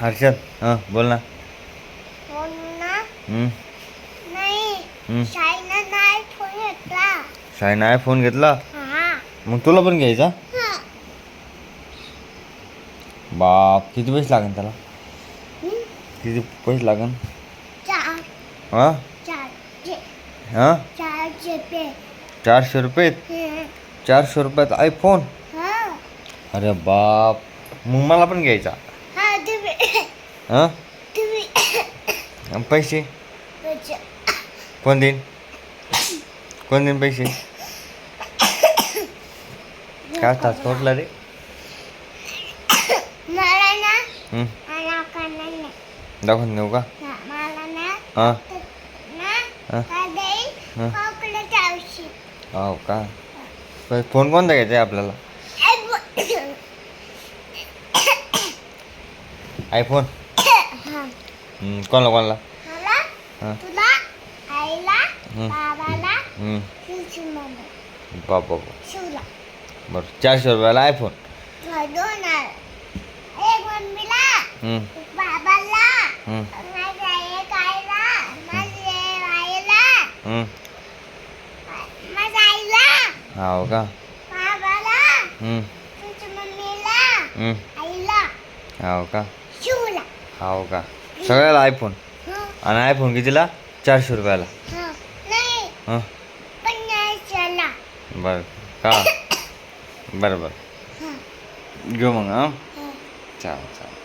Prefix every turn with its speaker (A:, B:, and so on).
A: हर्षद हां बोल ना.
B: फोन ना.
A: हम्म,
B: नाही
A: हम्म.
B: शाईना नाही फोन घेतला. हा.
A: मग तुला पण घ्यायचा?
B: हा.
A: बाप किती पैसे लागन त्याला. किती पैसे
B: चार.
A: हां? हां? चारशे रुपये? चारशे रुपयात आयफोन
B: हा.
A: अरे बाप मग मला पण घ्यायचा.
B: हा?
A: आणि पैसे? कोण देईन? कोण देईन पैसे? काय तास कोटला रे
B: मला ना
A: हं,
B: मला कानाला नाही
A: दाखवून देऊ का?
B: ना मला ना
A: हां.
B: ना
A: हा.
B: का देईल
A: हा.
B: खोकलं चावशी
A: हो का? पण फोन कोणता घ्यायचा आहे आपल्याला? आयफोन
B: हा
A: हं, कोणाला कोणाला
B: मला तुला आईला. बाबाला
A: हं,
B: शिवची मम्मी
A: बाप बाप
B: शिवला
A: बरं चारशे रुपयाला आयफोन
B: दोन एक मम्मीला
A: हं,
B: बाबाला
A: हं,
B: माझ्या एक आईला माझ्या आईला
A: हं.
B: माझ्या आईला
A: हो का
B: बाबाला
A: हं,
B: तुझ्या मम्मीला
A: हं.
B: आईला
A: हो का
B: शिवला
A: हो का? सगळ्याला आयफोन
B: हं,
A: आणि आयफोन कितीला? चारशे रुपयाला.
B: हं.
A: हां? बरं. का बरं बरं.
B: हं,
A: घेऊ मग हां?
B: हं.
A: चालेल चालेल.